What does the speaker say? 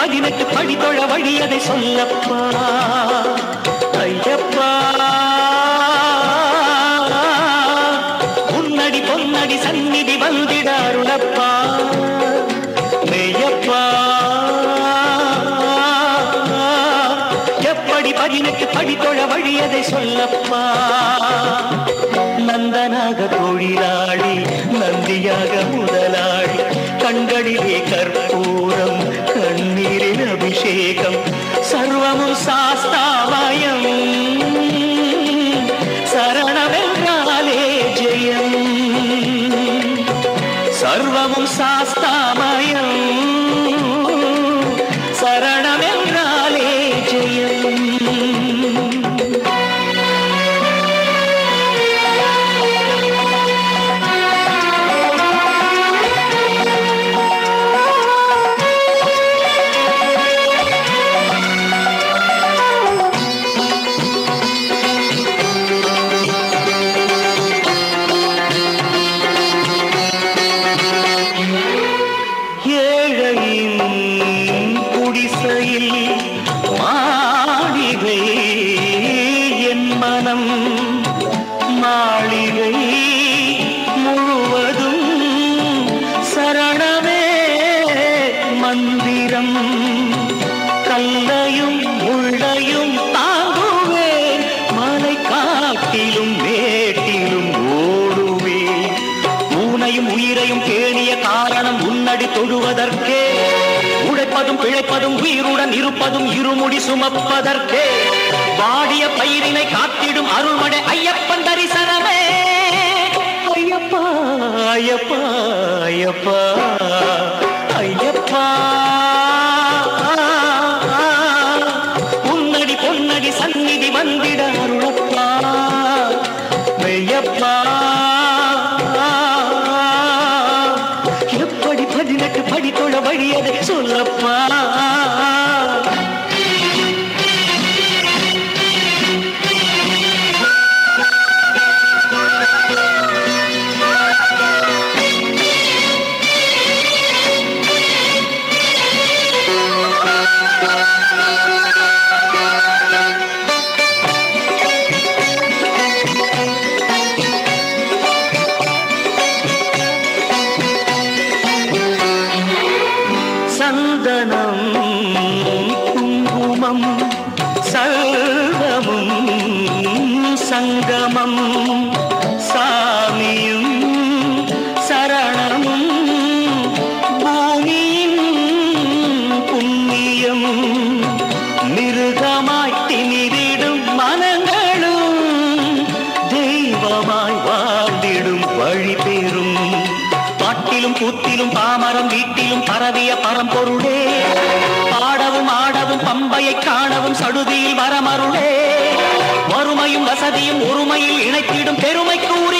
பதினெட்டு படி தொழ வழி அதை சொல்லப்பா. ஐயப்பா. முன்னடி பொன்னடி சந்நிதி வந்திடாருளப்பா. மெய்யப்பா. எப்படி பதினெட்டு படி தொழ வழி அதை சொல்லப்பா. நந்தனாக సర్వం సర్వము సాస్తావయం శరణమెల్లాలే జయం. సర్వము సాస్తావయం மாளிகை முழுவதும் சரணமே மந்திரம். கல்லையும் முள்ளையும் தாங்குவேன் மலை காட்டிலும் மேட்டிலும் ஓடுவேன் ஊனையும் உயிரையும் பேணிய காரணம் உன்னடி தொழுவதற்கே உழைப்பதும் பிழைப்பதும் உயிருடன் இருப்பதும் இருமுடி சுமப்பதற்கே. வாடிய பயிரினை காத்திடும் அருள்மடை ஐயப்பன் தரிசனமே. ஐயப்பா ஐயப்பா ஐயப்பா. உன்னடி பொன்னடி சந்நிதி வந்திட அருளப்பா மெய்யப்பா எப்படி பதினெட்டு படி தொழ வழியதை சொல்லப்பா. சங்கமம் சாமியும் சரணமும் பூமியும் புண்ணியம் மிருகமாய் திமிரிடும் மனங்களும் தெய்வமாய் வாழ்ந்திடும் வழி பெறும் பாட்டிலும் கூத்திலும் பாமரம் வீட்டிலும் பரவிய பரம்பொருளே காணவும் பம்பையை காணவும் சடுதியில் வரமருளே. வறுமையும் வசதியும் ஒருமையில் இணைத்திடும் பெருமை கூறி